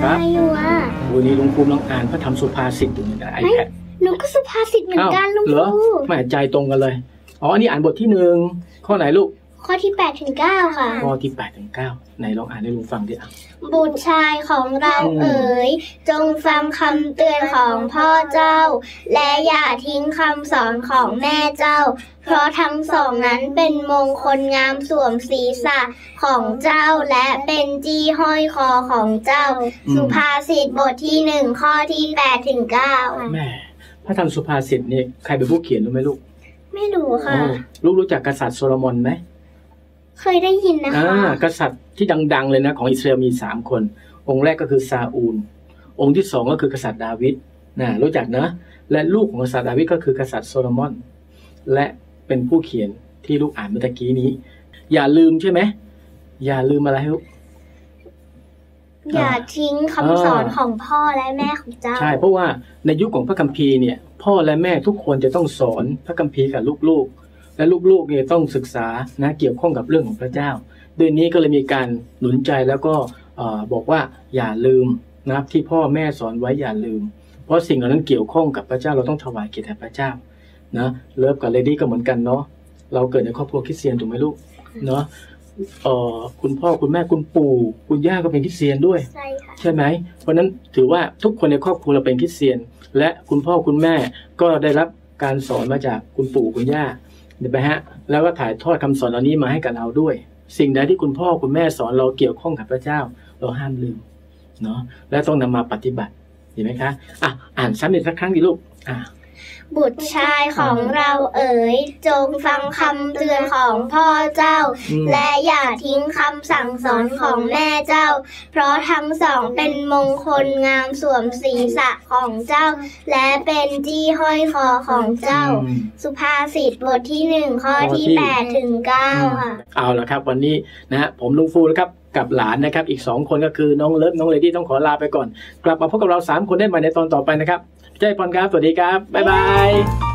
ครัอะบ ไรอยู่อะวันนี้ลุงภูมิลองอ่านพระธรรมสุภาษิตอยู่ในไอแพด หนูก็สุภาษิตเหมือนกันลุงเหรอครูแหม่ใจตรงกันเลย อ๋อ อันนี้อ่านบทที่หนึ่งข้อไหนลูก ข้อที่8ถึง9ค่ะ ข้อที่แปดถึงเก้าไหนลองอ่านให้ลุงฟังดิอะบุตรชายของเราอืมเอ๋ย จงฟังคำเตือนของพ่อเจ้า และอย่าทิ้งคำสอนของแม่เจ้า เพราะทั้งสองนั้นเป็นมงคลงามสวมศีรษะของเจ้าและเป็นจี้ห้อยคอของเจ้า สุภาษิตบทที่หนึ่งข้อที่8ถึง9แม่พระธรรมสุภาษิตนี่ใครเป็นผู้เขียนรู้ไหมลูก ไม่รู้ค่ะโอ้ลูกรู้จักกษัตริย์โซโลมอนไหม เคยได้ยินนะคะอ่ากษัตริย์ที่ดัง ๆ เลยนะ ของอิสราเอลมีสามคน องค์แรกก็คือซาอูล องค์ที่สองก็คือกษัตริย์ดาวิดนะรู้จักนะและลูกของกษัตริย์ดาวิดก็คือกษัตริย์โซโลมอน และเป็นผู้เขียนที่ลูกอ่านเมื่อตะกี้นี้ อย่าลืมใช่ไหมอย่าลืมอะไรลูกอย่าทิ้งคำสอนของพ่อและแม่ของเจ้า ใช่ เพราะว่าในยุคของพระคัมภีร์เนี่ย พ่อและแม่ทุกคนจะต้องสอนพระคัมภีร์กับลูกๆ และลูกๆเนี่ยต้องศึกษานะเกี่ยวข้องกับเรื่องของพระเจ้า ด้วยนี้ก็เลยมีการหนุนใจแล้วก็เอ่อบอกว่าอย่าลืมนะครับที่พ่อแม่สอนไว้อย่าลืม เพราะสิ่งเหล่านั้นเกี่ยวข้องกับพระเจ้าเราต้องถวายเกียรติแด่พระเจ้านะเลิฟกับเลดี้ก็เหมือนกันเนาะเราเกิดในครอบครัวคริสเตียนถูกไหมลูกเนาะเอ่อคุณพ่อคุณแม่คุณปู่คุณย่าก็เป็นคริสเตียนด้วย ใช่ค่ะใช่ไหมเพราะฉะนั้นถือว่าทุกคนในครอบครัวเราเป็นคริสเตียน และคุณพ่อคุณแม่ก็ได้รับการสอนมาจากคุณปู่คุณย่า เห็นไหมฮะแล้วก็ถ่ายทอดคำสอนเหล่านี้มาให้กับเราด้วย สิ่งใดที่คุณพ่อคุณแม่สอนเราเกี่ยวข้องกับพระเจ้า เราห้ามลืมเนาะและต้องนำมาปฏิบัติเห็นไหมคะอะอ่านซ้ำอีกสักครั้งดิลูกอะ บุตรชายของเราเอ๋ย จงฟังคำเตือนของพ่อเจ้าอืมและอย่าทิ้งคำสั่งสอนของแม่เจ้า เพราะทั้งสองเป็นมงคลงามสวมศีรษะของเจ้า และเป็นจี้ห้อยคอของเจ้าอืมสุภาษิตบทที่หนึ่งข้อที่ข้อที่แปดถึงเก้าค่ะ เอาละครับ วันนี้นะฮะผมลุงฟูนะครับ กับหลานนะครับ อีกสองคนก็คือน้องเลิฟน้องเลดี้ต้องขอลาไปก่อน กลับมาพบกับเราสามคนได้ใหม่ในตอนต่อไปนะครับเจ้าพรครับสวัสดีครับบ๊ายบาย